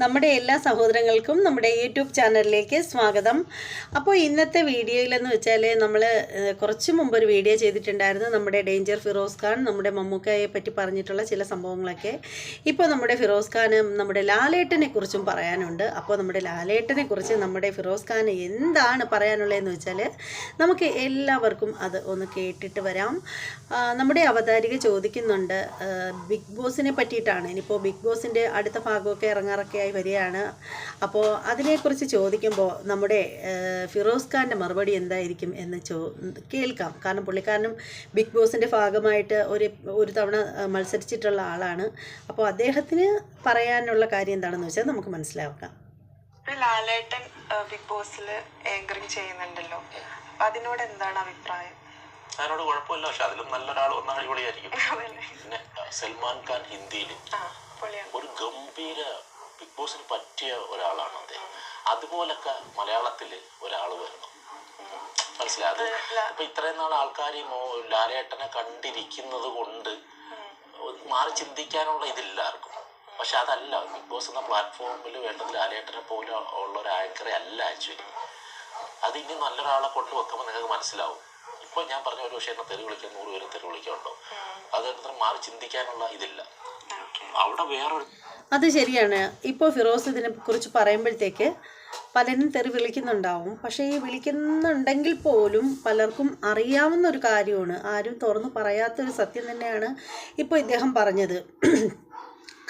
നമ്മുടെ എല്ലാ സഹോദരങ്ങൾക്കും നമ്മുടെ യൂട്യൂബ് ചാനലിലേക്ക് സ്വാഗതം. അപ്പോൾ ഇന്നത്തെ വീഡിയോയിലെന്ന് വെച്ചാൽ നമ്മൾ കുറച്ച് മുമ്പ് ഒരു വീഡിയോ ചെയ്തിട്ടുണ്ടായിരുന്നു. നമ്മുടെ ഡേഞ്ചർ ഫിറോസ് ഖാൻ നമ്മുടെ മമ്മൂക്കയെ പറ്റി പറഞ്ഞിട്ടുള്ള ചില സംഭവങ്ങളൊക്കെ. ഇപ്പോൾ നമ്മുടെ ഫിറോസ് ഖാനും നമ്മുടെ ലാലേട്ടനെ കുറിച്ചും പറയാനുണ്ട്. അപ്പോൾ നമ്മുടെ ലാലേട്ടനെ കുറിച്ച് നമ്മുടെ ഫിറോസ് ഖാൻ എന്താണ് പറയാനുള്ളതെന്ന് വെച്ചാൽ നമുക്ക് എല്ലാവർക്കും അത് ഒന്ന് കേട്ടിട്ട് വരാം. നമ്മുടെ അവതാരിക ചോദിക്കുന്നുണ്ട്. ബിഗ് ബോസിനെ പറ്റിയിട്ടാണ്. ഇനിയിപ്പോൾ ബിഗ് ബോസിന്റെ അടുത്ത ഭാഗമൊക്കെ ഇറങ്ങാറൊക്കെ ആയി വരികയാണ്. അപ്പോൾ അതിനെക്കുറിച്ച് ചോദിക്കുമ്പോൾ നമ്മുടെ ഫിറോസ് ഖാന്റെ മറുപടി എന്തായിരിക്കും എന്ന് ചോ കേൾക്കാം. കാരണം പുള്ളിക്കാരനും ബിഗ് ബോസിന്റെ ഭാഗമായിട്ട് ഒരു ഒരു തവണ മത്സരിച്ചിട്ടുള്ള ആളാണ്. അപ്പോൾ അദ്ദേഹത്തിന് പറയാനുള്ള കാര്യം എന്താണെന്ന് വെച്ചാൽ നമുക്ക് മനസ്സിലാക്കാം. ലാലേട്ടൻ ബിഗ് ബോസിൽ ആങ്കറിങ് ചെയ്യുന്നുണ്ടല്ലോ. അപ്പൊ അതിനോട് എന്താണ് അഭിപ്രായം? അതിനോട് കുഴപ്പമില്ല. പക്ഷെ അതിലും നല്ലൊരാൾ വന്നാൽ അടിപൊളിയായിരിക്കും? പിന്നെ സൽമാൻ ഖാൻ ഹിന്ദിയിൽ ആ പൊളിയാണ് ഒരു ഗംഭീര ബിഗ് ബോസിന് പറ്റിയ ഒരാളാണ് അദ്ദേഹം. അതുപോലൊക്കെ മലയാളത്തിൽ ഒരാൾ വരണം മനസ്സിലായി? അപ്പൊ ഇപ്പൊ ഇത്രയും നാൾ ആൾക്കാർ ഈ മോ ലാലേട്ടനെ കണ്ടിരിക്കുന്നത് കൊണ്ട് മാറി ചിന്തിക്കാനുള്ള ഇതില്ലാർക്കും പക്ഷെ അതല്ല ബിഗ് ബോസ് എന്ന പ്ലാറ്റ്ഫോമിൽ വേണ്ടത് ലാലേട്ടനെ പോലെ ഉള്ള ഒരു ആങ്കറെ അല്ല ആക്ച്വലി. അത് ഇനി നല്ലൊരാളെ കൊണ്ട് വെക്കുമ്പോൾ നിങ്ങൾക്ക് മനസ്സിലാവും. ഇപ്പൊ ഞാൻ പറഞ്ഞ ഒരു പക്ഷേ എന്നെ തെറി വിളിക്കാൻ നൂറ് പേരും തെറി വിളിക്കുന്നുണ്ടോ? അത് മാറി ചിന്തിക്കാനുള്ള ഇതില്ല. അവിടെ വേറൊരു അത് ശരിയാണ്. ഇപ്പോൾ ഫിറോസ് ഇതിനെ കുറിച്ച് പറയുമ്പോഴത്തേക്ക് പലരും തെറി വിളിക്കുന്നുണ്ടാവും. പക്ഷേ ഈ വിളിക്കുന്നുണ്ടെങ്കിൽ പോലും പലർക്കും അറിയാവുന്ന ഒരു കാര്യമാണ്. ആരും തുറന്നു പറയാത്തൊരു സത്യം തന്നെയാണ് ഇപ്പോൾ ഇദ്ദേഹം പറഞ്ഞത്.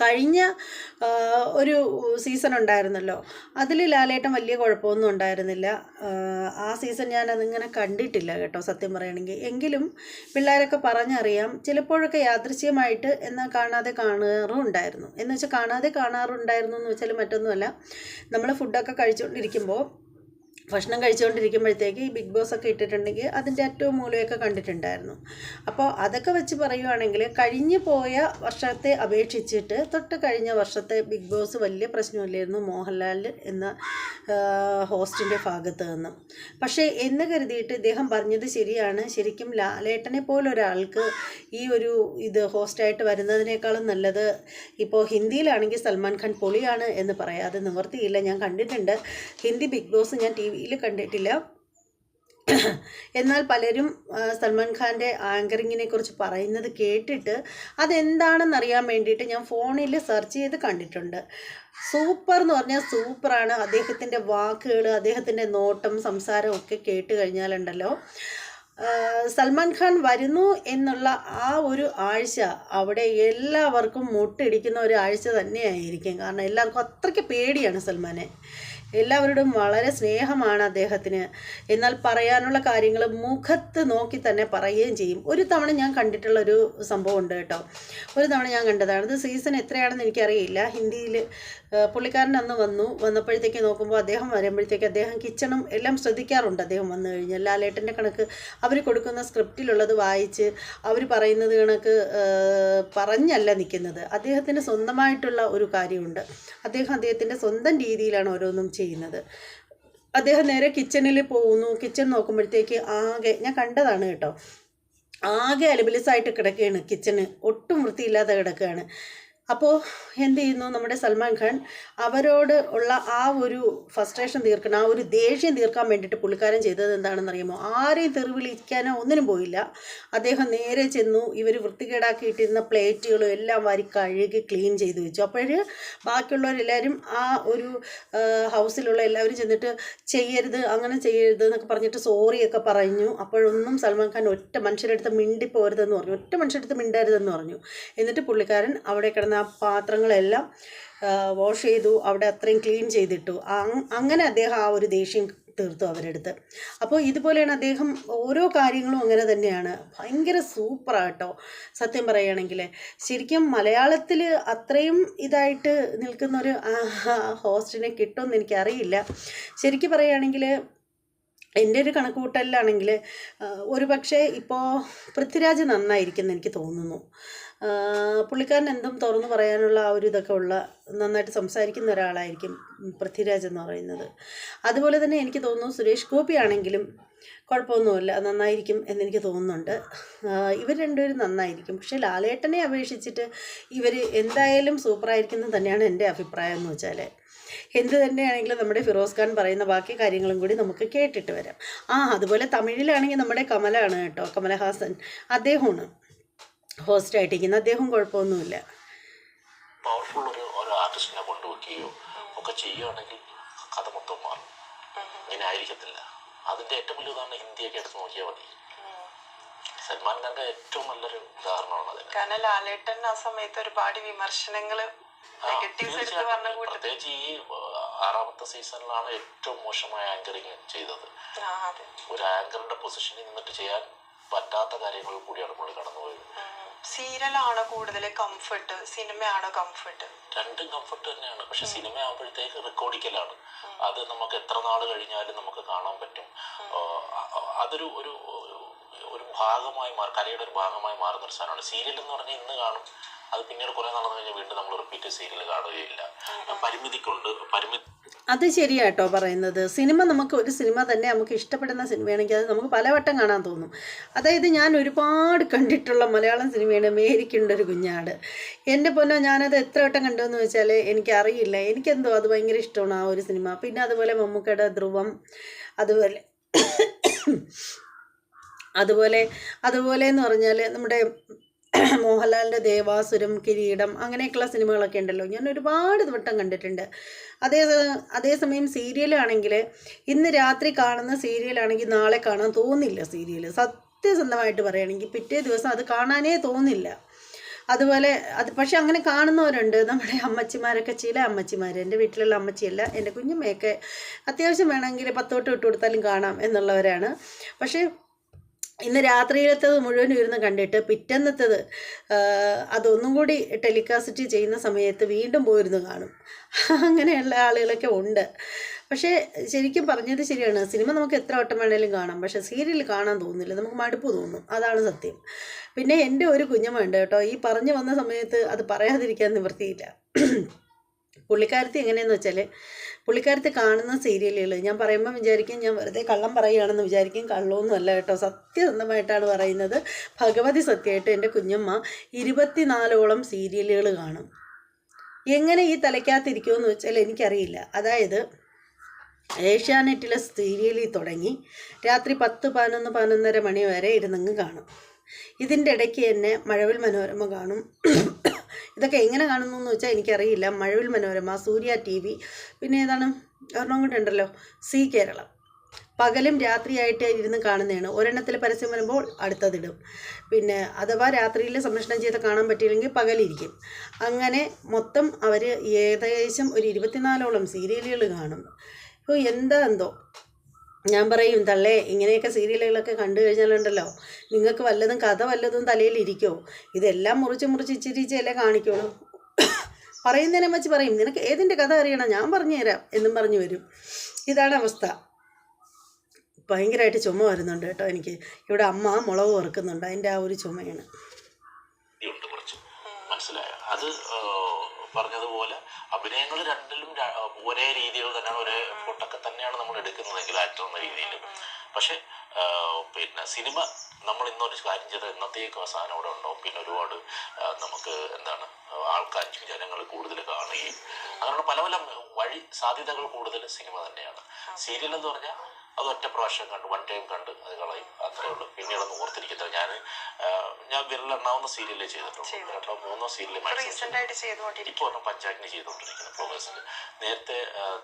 കഴിഞ്ഞ ഒരു സീസൺ ഉണ്ടായിരുന്നല്ലോ. അതിൽ ലാലേട്ടൻ വലിയ കുഴപ്പമൊന്നും ഉണ്ടായിരുന്നില്ല. ആ, സീസൺ ഞാൻ അതിങ്ങനെ കണ്ടിട്ടില്ല കേട്ടോ സത്യം പറയുകയാണെങ്കിൽ എങ്കിലും പിള്ളേരൊക്കെ പറഞ്ഞറിയാം ചിലപ്പോഴൊക്കെ യാദൃശ്യമായിട്ട് എന്നാൽ കാണാതെ കാണാറും ഉണ്ടായിരുന്നു എന്ന് വെച്ചാൽ കാണാതെ കാണാറുണ്ടായിരുന്നു എന്ന് വെച്ചാൽ മറ്റൊന്നുമല്ല. നമ്മൾ ഫുഡൊക്കെ കഴിച്ചുകൊണ്ടിരിക്കുമ്പോൾ ഭക്ഷണം കഴിച്ചുകൊണ്ടിരിക്കുമ്പോഴത്തേക്ക് ഈ ബിഗ് ബോസ് ഒക്കെ ഇട്ടിട്ടുണ്ടെങ്കിൽ അതിന്റെ ഏറ്റവും മൂലമൊക്കെ കണ്ടിട്ടുണ്ടായിരുന്നു. അപ്പോൾ അതൊക്കെ വെച്ച് പറയുവാണെങ്കിൽ കഴിഞ്ഞു പോയ വർഷത്തെ അപേക്ഷിച്ചിട്ട് തൊട്ട് കഴിഞ്ഞ വർഷത്തെ ബിഗ് ബോസ് വലിയ പ്രശ്നമില്ലായിരുന്നു മോഹൻലാൽ എന്ന ഹോസ്റ്റിന്റെ ഭാഗത്ത് നിന്ന്. പക്ഷേ എന്ന് കരുതിയിട്ട് ഇദ്ദേഹം പറഞ്ഞത് ശരിയാണ്. ശരിക്കും ലാലേട്ടനെ പോലെ ഒരാൾക്ക് ഈ ഒരു ഇത് ഹോസ്റ്റായിട്ട് വരുന്നതിനേക്കാളും നല്ലത് ഇപ്പോൾ ഹിന്ദിയിലാണെങ്കിൽ സൽമാൻ ഖാൻ പൊളിയാണ് എന്ന് പറയാതെ നിവർത്തിയില്ല. ഞാൻ കണ്ടിട്ടുണ്ട്. ഹിന്ദി ബിഗ് ബോസ് ഞാൻ ടി വിയിൽ കണ്ടിട്ടില്ല. എന്നാൽ പലരും സൽമാൻ ഖാന്റെ ആങ്കറിങ്ങിനെ കുറിച്ച് പറയുന്നത് കേട്ടിട്ട് അതെന്താണെന്ന് അറിയാൻ വേണ്ടിയിട്ട് ഞാൻ ഫോണിൽ സെർച്ച് ചെയ്ത് കണ്ടിട്ടുണ്ട്. സൂപ്പർ എന്ന് പറഞ്ഞാൽ സൂപ്പറാണ്. അദ്ദേഹത്തിന്റെ വാക്കുകൾ അദ്ദേഹത്തിന്റെ നോട്ടം സംസാരം ഒക്കെ കേട്ട് കഴിഞ്ഞാലുണ്ടല്ലോ. സൽമാൻ ഖാൻ വരുന്നു എന്നുള്ള ആ ഒരു ആഴ്ച അവിടെ എല്ലാവർക്കും മുട്ടിടിക്കുന്ന ഒരു ആഴ്ച തന്നെയായിരിക്കും. കാരണം എല്ലാവർക്കും അത്രയ്ക്ക് പേടിയാണ് സൽമാനെ. എല്ലാവരോടും വളരെ സ്നേഹമാണ് അദ്ദേഹത്തിന്. എന്നാൽ പറയാനുള്ള കാര്യങ്ങൾ മുഖത്ത് നോക്കി തന്നെ പറയുകയും ചെയ്യും. ഒരു തവണ ഞാൻ കണ്ടിട്ടുള്ള ഒരു സംഭവം ഉണ്ട് കേട്ടോ. ഒരു തവണ ഞാൻ കണ്ടതാണ്. ഇത് സീസൺ എത്രയാണെന്ന് എനിക്കറിയില്ല. ഹിന്ദിയിൽ പുള്ളിക്കാരൻ അന്ന് വന്നു. വന്നപ്പോഴത്തേക്ക് നോക്കുമ്പോൾ അദ്ദേഹം വരുമ്പോഴത്തേക്ക് അദ്ദേഹം കിച്ചണും എല്ലാം ശ്രദ്ധിക്കാറുണ്ട്. അദ്ദേഹം വന്നു കഴിഞ്ഞാൽ ലാലേട്ടന്റെ കണക്ക് അവർ കൊടുക്കുന്ന സ്ക്രിപ്റ്റിലുള്ളത് വായിച്ച് അവർ പറയുന്നത് കണക്ക് പറഞ്ഞല്ല നിൽക്കുന്നത്. അദ്ദേഹത്തിന് സ്വന്തമായിട്ടുള്ള ഒരു കാര്യമുണ്ട്. അദ്ദേഹം അദ്ദേഹത്തിന്റെ സ്വന്തം രീതിയിലാണ് ഓരോന്നും അദ്ദേഹം നേരെ കിച്ചണിൽ പോകുന്നു. കിച്ചൺ നോക്കുമ്പോഴത്തേക്ക് ആകെ ഞാൻ കണ്ടതാണ് കേട്ടോ. ആകെ അലബിലിസായിട്ട് കിടക്കുകയാണ് കിച്ചണ് ഒട്ടും വൃത്തിയില്ലാതെ കിടക്കുകയാണ്. അപ്പോൾ എന്ത് ചെയ്യുന്നു നമ്മുടെ സൽമാൻ ഖാൻ? അവരോട് ഉള്ള ആ ഒരു ഫസ്ട്രേഷൻ തീർക്കണം ആ ഒരു ദേഷ്യം തീർക്കാൻ വേണ്ടിയിട്ട് പുള്ളിക്കാരൻ ചെയ്തത് എന്താണെന്ന് അറിയുമോ ആരെയും തെറി വിളിക്കാനോ ഒന്നിനും പോയില്ല. അദ്ദേഹം നേരെ ചെന്നു ഇവർ വൃത്തികേടാക്കിയിട്ടിരുന്ന പ്ലേറ്റുകളും എല്ലാം വാരി കഴുകി ക്ലീൻ ചെയ്ത് വെച്ചു. അപ്പോഴ് ബാക്കിയുള്ളവരെല്ലാവരും ആ ഒരു ഹൗസിലുള്ള എല്ലാവരും ചെന്നിട്ട് ചെയ്യരുത് അങ്ങനെ ചെയ്യരുത് എന്നൊക്കെ പറഞ്ഞിട്ട് സോറിയൊക്കെ പറഞ്ഞു. അപ്പോഴൊന്നും സൽമാൻ ഖാൻ ഒറ്റ മനുഷ്യരെടുത്ത് മിണ്ടിപ്പോരുതെന്ന് പറഞ്ഞു ഒറ്റ മനുഷ്യരെടുത്ത് മിണ്ടരുതെന്ന് പറഞ്ഞു. എന്നിട്ട് പുള്ളിക്കാരൻ അവിടെ കിടന്ന ആ പാത്രങ്ങളെല്ലാം വാഷ് ചെയ്തു അവിടെ അത്രയും ക്ലീൻ ചെയ്തിട്ടു. അങ്ങനെ അദ്ദേഹം ആ ഒരു ദേഷ്യം തീർത്തു അവരെടുത്ത്. അപ്പോൾ ഇതുപോലെയാണ് അദ്ദേഹം ഓരോ കാര്യങ്ങളും അങ്ങനെ തന്നെയാണ്. ഭയങ്കര സൂപ്പറാട്ടോ സത്യം പറയുകയാണെങ്കിൽ ശരിക്കും മലയാളത്തിൽ അത്രയും ഇതായിട്ട് നിൽക്കുന്ന ഒരു ഹോസ്റ്റിനെ കിട്ടുമെന്ന് എനിക്കറിയില്ല. ശരിക്കും പറയുകയാണെങ്കിൽ എന്റെ ഒരു കണക്കുകൂട്ടലിലാണെങ്കിൽ ഒരു പക്ഷേ ഇപ്പോൾ പൃഥ്വിരാജ് നന്നായിരിക്കുമെന്ന് എനിക്ക് തോന്നുന്നു. പുള്ളിക്കാരൻ എന്തും തുറന്നു പറയാനുള്ള ആ ഒരു ഇതൊക്കെ ഉള്ള നന്നായിട്ട് സംസാരിക്കുന്ന ഒരാളായിരിക്കും പൃഥ്വിരാജ് എന്ന് പറയുന്നത്. അതുപോലെ തന്നെ എനിക്ക് തോന്നുന്നു സുരേഷ് ഗോപി ആണെങ്കിലും കുഴപ്പമൊന്നുമില്ല നന്നായിരിക്കും എന്നെനിക്ക് തോന്നുന്നുണ്ട്. ഇവർ രണ്ടുപേരും നന്നായിരിക്കും. പക്ഷേ ലാലേട്ടനെ അപേക്ഷിച്ചിട്ട് ഇവർ എന്തായാലും സൂപ്പറായിരിക്കും എന്ന് തന്നെയാണ് എന്റെ അഭിപ്രായം എന്ന് വെച്ചാൽ. എന്ത് തന്നെയാണെങ്കിലും നമ്മുടെ ഫിറോസ് ഖാൻ പറയുന്ന ബാക്കി കാര്യങ്ങളും കൂടി നമുക്ക് കേട്ടിട്ട് വരാം. ആ അതുപോലെ തമിഴിലാണെങ്കിൽ നമ്മുടെ കമലാണ് കേട്ടോ കമലഹാസൻ. അദ്ദേഹമാണ്. ഹോസ്റ്റായിട്ടിരിക്കുന്നത് അദ്ദേഹം കുഴപ്പമൊന്നുമില്ല. പവർഫുൾ ഒരു ഒരു ആർട്ടിസ്റ്റിനെ കൊണ്ടുവയ്ക്കുകയോ ഒക്കെ ചെയ്യുകയാണെങ്കിൽ കഥ മൊത്തം മാറും. ഇങ്ങനെ ആയിരിക്കത്തില്ല. അതിന്റെ ഏറ്റവും വലിയ ഉദാഹരണം ഹിന്ദിയൊക്കെ എടുത്ത് നോക്കിയാൽ മതി. സൽമാൻ ഖാന്റെ ഏറ്റവും നല്ലൊരു ഉദാഹരണമാണ് അതിന്. കാരണം ലാലേട്ടൻ ആ സമയത്ത് ഒരുപാട് വിമർശനങ്ങൾ പ്രത്യേകിച്ച് ഈ ആറാമത്തെ സീസണിലാണ് ഏറ്റവും മോശമായ ആങ്കറിങ് ചെയ്തത്. അതെ. ഒരു ആങ്കറിന്റെ പൊസിഷനിൽ നിന്നിട്ട് ചെയ്യാൻ പറ്റാത്ത കാര്യങ്ങൾ കൂടിയാണ് പുള്ളി കടന്നുപോയത്. സീരിയലാണോ കൂടുതൽ കംഫർട്ട് സിനിമയാണ് കംഫർട്ട് രണ്ടും കംഫർട്ട് തന്നെയാണ്. പക്ഷെ സിനിമ ആകുമ്പോഴത്തേക്ക് റെക്കോർഡിക്കലാണ് അത് നമുക്ക് എത്ര നാൾ കഴിഞ്ഞാലും നമുക്ക് കാണാൻ പറ്റും. അതൊരു ഒരു ഒരു- ഭാഗമായി മാറി കലയുടെ ഒരു ഭാഗമായി മാറുന്ന ഒരു സാധനമാണ്. സീരിയൽ എന്ന് പറഞ്ഞാൽ ഇന്ന് കാണും. അത് പിന്നീട് കുറെ നടന്നു കഴിഞ്ഞാൽ വീണ്ടും നമ്മൾ റിപ്പീറ്റ് സീരിയൽ കാണുകയില്ല. പരിമിതിക്കുണ്ട്. പരിമിതി അത് ശരിയാട്ടോ പറയുന്നത്. സിനിമ നമുക്ക് ഒരു സിനിമ തന്നെ നമുക്ക് ഇഷ്ടപ്പെടുന്ന സിനിമയാണെങ്കിൽ അത് നമുക്ക് പലവട്ടം കാണാൻ തോന്നും. അതായത് ഞാൻ ഒരുപാട് കണ്ടിട്ടുള്ള മലയാളം സിനിമയാണ് മേരിക്കുണ്ട് ഒരു കുഞ്ഞാട്. എന്റെ പൊന്നോ ഞാനത് എത്ര വട്ടം കണ്ടു എന്ന് വെച്ചാൽ എനിക്കറിയില്ല. എനിക്കെന്തോ അത് ഭയങ്കര ഇഷ്ടമാണ് ആ ഒരു സിനിമ. പിന്നെ അതുപോലെ മമ്മൂക്കയുടെ ധ്രുവം അതുപോലെ അതുപോലെ അതുപോലെ എന്ന് പറഞ്ഞാൽ നമ്മുടെ മോഹൻലാലിന്റെ ദേവാസുരം കിരീടം അങ്ങനെയൊക്കെയുള്ള സിനിമകളൊക്കെ ഉണ്ടല്ലോ. ഞാൻ ഒരുപാട് വട്ടം കണ്ടിട്ടുണ്ട്. അതേ അതേസമയം സീരിയലാണെങ്കിൽ ഇന്ന് രാത്രി കാണുന്ന സീരിയലാണെങ്കിൽ നാളെ കാണാൻ തോന്നില്ല സീരിയൽ സത്യസന്ധമായിട്ട് പറയുകയാണെങ്കിൽ പിറ്റേ ദിവസം അത് കാണാനേ തോന്നില്ല. അതുപോലെ അത് പക്ഷെ അങ്ങനെ കാണുന്നവരുണ്ട്. നമ്മുടെ അമ്മച്ചിമാരൊക്കെ ചില അമ്മച്ചിമാർ എന്റെ വീട്ടിലുള്ള അമ്മച്ചിയല്ല എന്റെ കുഞ്ഞുമ്മയൊക്കെ അത്യാവശ്യം വേണമെങ്കിൽ പത്തോട്ട് ഇട്ട് കൊടുത്താലും കാണാം എന്നുള്ളവരാണ്. പക്ഷേ ഇന്ന് രാത്രിയിലത്തത് മുഴുവൻ ഇരുന്ന് കണ്ടിട്ട് പിറ്റന്നത്തത് അതൊന്നും കൂടി ടെലികാസ്റ്റ് ചെയ്യുന്ന സമയത്ത് വീണ്ടും പോയിരുന്നു കാണും. അങ്ങനെയുള്ള ആളുകളൊക്കെ ഉണ്ട്. പക്ഷേ ശരിക്കും പറഞ്ഞത് ശരിയാണ്. സിനിമ നമുക്ക് എത്ര വട്ടം വേണേലും കാണാം. പക്ഷേ സീരിയൽ കാണാൻ തോന്നുന്നില്ല. നമുക്ക് മടുപ്പ് തോന്നും. അതാണ് സത്യം. പിന്നെ എന്റെ ഒരു കുഞ്ഞമ്മ ഉണ്ട് കേട്ടോ. ഈ പറഞ്ഞു വന്ന സമയത്ത് അത് പറയാതിരിക്കാൻ നിവൃത്തിയില്ല. പുള്ളിക്കാരത്തി എങ്ങനെയെന്ന് വെച്ചാൽ പുള്ളിക്കാരത്തി കാണുന്ന സീരിയലുകൾ ഞാൻ പറയുമ്പോൾ വിചാരിക്കും ഞാൻ വെറുതെ കള്ളം പറയുകയാണെന്ന് വിചാരിക്കും കള്ളമൊന്നും അല്ല കേട്ടോ. സത്യസന്ധമായിട്ടാണ് പറയുന്നത്. ഭഗവതി സത്യമായിട്ട് എന്റെ കുഞ്ഞമ്മ ഇരുപത്തിനാലോളം സീരിയലുകൾ കാണും. എങ്ങനെ ഈ തലയ്ക്കകത്തിരിക്കുമെന്ന് വെച്ചാൽ എനിക്കറിയില്ല. അതായത് ഏഷ്യാനെറ്റിലെ സീരിയലിൽ തുടങ്ങി രാത്രി പത്ത് പതിനൊന്ന് പതിനൊന്നര മണി വരെ ഇരുന്നങ്ങ് കാണും. ഇതിന്റെ ഇടയ്ക്ക് തന്നെ മഴവിൽ മനോരമ കാണും. ഇതൊക്കെ എങ്ങനെ കാണുന്നു എന്ന് വെച്ചാൽ എനിക്കറിയില്ല. മഴവിൽ മനോരമ സൂര്യ ടി വി പിന്നെ ഏതാണ്? ഒരെണ്ണം കൂടെ ഉണ്ടല്ലോ സി കേരളം. പകലും രാത്രിയായിട്ട് ഇരുന്ന് കാണുന്നതാണ്. ഒരെണ്ണത്തിൽ പരസ്യം വരുമ്പോൾ അടുത്തതിടും. പിന്നെ അഥവാ രാത്രിയിൽ സംരക്ഷണം ചെയ്ത് കാണാൻ പറ്റിയില്ലെങ്കിൽ പകലിരിക്കും. അങ്ങനെ മൊത്തം അവർ ഏകദേശം ഒരു ഇരുപത്തിനാലോളം സീരിയലുകൾ കാണും. ഇപ്പോൾ എന്താ എന്തോ? ഞാൻ പറയും തള്ളേ ഇങ്ങനെയൊക്കെ സീരിയലുകളൊക്കെ കണ്ടു കഴിഞ്ഞാലുണ്ടല്ലോ നിങ്ങൾക്ക് വല്ലതും കഥ വല്ലതും തലയിലിരിക്കുമോ ഇതെല്ലാം മുറിച്ച് മുറിച്ച് ഇച്ചിരിച്ചല്ലേ കാണിക്കുള്ളൂ. പറയുന്നതിനെ വെച്ച് പറയും നിനക്ക് ഏതിന്റെ കഥ അറിയണം? ഞാൻ പറഞ്ഞു തരാം എന്നും പറഞ്ഞു വരും. ഇതാണ് അവസ്ഥ. ഭയങ്കരമായിട്ട് ചുമ വരുന്നുണ്ട് കേട്ടോ എനിക്ക്. ഇവിടെ അമ്മ മുളക് വറുക്കുന്നുണ്ട്. അതിന്റെ ആ ഒരു ചുമയാണ്. മനസ്സിലായ? അത് പറഞ്ഞതുപോലെ അഭിനയങ്ങൾ രണ്ടിലും ഒരേ രീതികൾ തന്നെയാണ് ഒരേ ഫോട്ടൊക്കെ തന്നെയാണ് നമ്മൾ എടുക്കുന്നതെങ്കിൽ ആക്ടർ എന്ന രീതിയിൽ. പക്ഷെ പിന്നെ സിനിമ നമ്മൾ ഇന്നൊരു കാര്യം ചെയ്ത ഇന്നത്തേക്ക് അവസാനം അവിടെ ഉണ്ടാവും? പിന്നെ ഒരുപാട് നമുക്ക് എന്താണ് ആൾക്കാർ ജനങ്ങൾ കൂടുതൽ കാണുകയും അങ്ങനെയുള്ള പല പല വഴി സാധ്യതകൾ കൂടുതൽ സിനിമ തന്നെയാണ്. സീരിയൽ എന്ന് പറഞ്ഞാൽ അത് ഒറ്റ പ്രാവശ്യം കണ്ട് വൺ ടൈം കണ്ട് അത് കളയും. അത്രേ ഉള്ളൂ. ഒന്ന് ഓർത്തിരിക്കത്തില്ല ഞാൻ ഞാൻ വിരലെണ്ണാവുന്ന സീരിയലേ ചെയ്തിട്ടുള്ളൂ. രണ്ടോ മൂന്നോ സീരിയൽ ഇപ്പൊ റീസെന്റ് ആയിട്ട് ചെയ്തുകൊണ്ടിരിക്കും ഒരെണ്ണം പഞ്ചായത്തിന് നേരത്തെ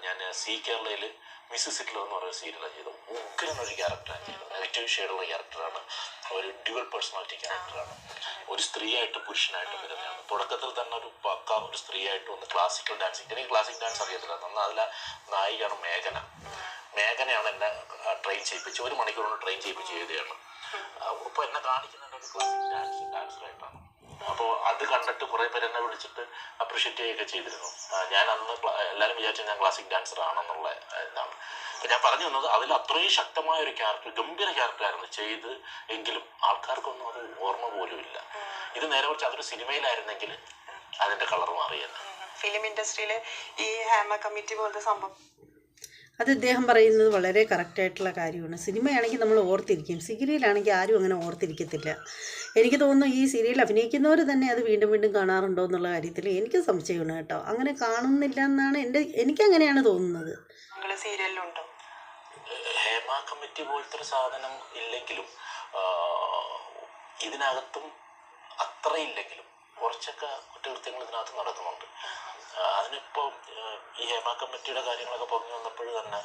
ഞാൻ സി കേരളയിൽ മിസ്സസ് ഹിറ്റ്ലർ എന്ന് പറയുന്ന സീരിയലാണ് ചെയ്തത്. ഉഗ്രൻ ഒരു ക്യാരക്ടറാണ് ചെയ്തത്. നെഗറ്റീവ് ഷെയ്ഡുള്ള ക്യാരക്ടറാണ് ഒരു ഡ്യുവൽ പേഴ്സണാലിറ്റി ക്യാരക്ടറാണ് ഒരു സ്ത്രീയായിട്ട് പുരുഷനായിട്ട് വരുന്നതാണ്. തുടക്കത്തിൽ തന്നെ ഒരു പക്ക ഒരു സ്ത്രീയായിട്ട് വന്ന് ക്ലാസിക്കൽ ഡാൻസ് എനിക്ക് ക്ലാസിക് ഡാൻസ് അറിയത്തില്ല. എന്നാൽ അതിലെ നായികയാണ് മേഘന. മേഘനയാണ് എന്നെ ട്രെയിൻ ചെയ്യിപ്പിച്ച് ഒരു മണിക്കൂർ കൊണ്ട് ട്രെയിൻ ചെയ്യിപ്പിച്ച് എഴുതിയാണ് അപ്പോൾ എന്നെ കാണിക്കുന്നുണ്ട്. ഒരു ക്ലാസിക് ഡാൻസ് ഡാൻസറായിട്ടാണ് അപ്പോൾ അത് കണ്ടിട്ട് കുറേ പേര് എന്നെ വിളിച്ചിട്ട് അപ്രിഷ്യേറ്റ് ചെയ്യുകയൊക്കെ ചെയ്തിരുന്നു. ഞാൻ അന്ന് എല്ലാവരും വിചാരിച്ചു ഞാൻ ക്ലാസിക് ഡാൻസർ ആണെന്നുള്ള ഇതാണ്. ഞാൻ പറഞ്ഞു വന്നത് അതിൽ അത്രയും ശക്തമായ ഒരു ക്യാരക്ടർ ഗംഭീര ക്യാരക്ടറായിരുന്നു ചെയ്ത് എങ്കിലും ആൾക്കാർക്കൊന്നും അത് ഓർമ്മ പോലും ഇല്ല. ഇത് നേരെ കുറിച്ച് അതൊരു സിനിമയിലായിരുന്നെങ്കിൽ അതിന്റെ കളർ മാറിയെന്ന് ഫിലിം ഇൻഡസ്ട്രിയിലെ ഈ ഹാമ കമ്മിറ്റി പോലത്തെ സംഭവം അത് ഇദ്ദേഹം പറയുന്നത് വളരെ കറക്റ്റായിട്ടുള്ള കാര്യമാണ്. സിനിമയാണെങ്കിൽ നമ്മൾ ഓർത്തിരിക്കും. സീരിയലാണെങ്കിൽ ആരും അങ്ങനെ ഓർത്തിരിക്കത്തില്ല. എനിക്ക് തോന്നുന്നു ഈ സീരിയൽ അഭിനയിക്കുന്നവർ തന്നെ അത് വീണ്ടും വീണ്ടും കാണാറുണ്ടോ എന്നുള്ള കാര്യത്തിൽ എനിക്ക് സംശയമാണ് കേട്ടോ. അങ്ങനെ കാണുന്നില്ല എന്നാണ് എന്റെ എനിക്കങ്ങനെയാണ് തോന്നുന്നത്. സീരിയലിലുണ്ടോ? ഹേമ കമ്മിറ്റി പോലത്തെ ഒരു സാധനം ഇല്ലെങ്കിലും ഇതിനകത്തും അത്ര ഇല്ലെങ്കിലും കുറച്ചൊക്കെ കുറ്റകൃത്യങ്ങൾ ഇതിനകത്ത് നടക്കുന്നുണ്ട്. അതിനിപ്പോ അതിനിപ്പോൾ ഈ ഹേമ കമ്മിറ്റിയുടെ കാര്യങ്ങളൊക്കെ പൊങ്ങി വന്നപ്പോൾ തന്നെ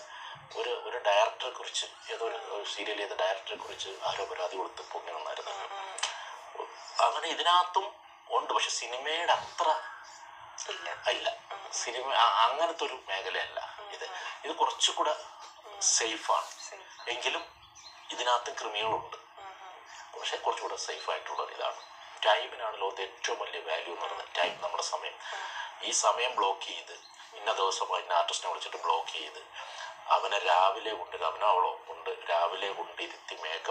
ഒരു ഒരു ഡയറക്ടറെ കുറിച്ച് ഏതോ ഒരു സീരിയൽ ചെയ്ത ഡയറക്ടറെ കുറിച്ച് ആരോ പരാതി കൊടുത്ത് പൊങ്ങി വന്നായിരുന്നു അങ്ങനെ ഇതിനകത്തും ഉണ്ട് പക്ഷെ സിനിമയുടെ അത്ര അല്ല. ഇല്ല സിനിമ അങ്ങനത്തെ ഒരു മേഖലയല്ല ഇത്. ഇത് കുറച്ചുകൂടെ സേഫാണ് എങ്കിലും ഇതിനകത്ത് ക്രിമികളുണ്ട്. പക്ഷെ കുറച്ചുകൂടെ സേഫ് ആയിട്ടുള്ള ഒരു ഇതാണ് ടൈമിനാണ് ലോകത്തെ ഏറ്റവും വലിയ വാല്യൂ എന്ന് പറയുന്നത് ടൈം നമ്മുടെ സമയം. ഈ സമയം ബ്ലോക്ക് ചെയ്ത് ഇന്ന ദിവസം ഇന്ന ആർട്ടിസ്റ്റിനെ വിളിച്ചിട്ട് ബ്ലോക്ക് ചെയ്ത് അവനെ രാവിലെ കൊണ്ട് അവനോ അവളോ കൊണ്ട് രാവിലെ കൊണ്ടിരുത്തി മേക്കപ്പ്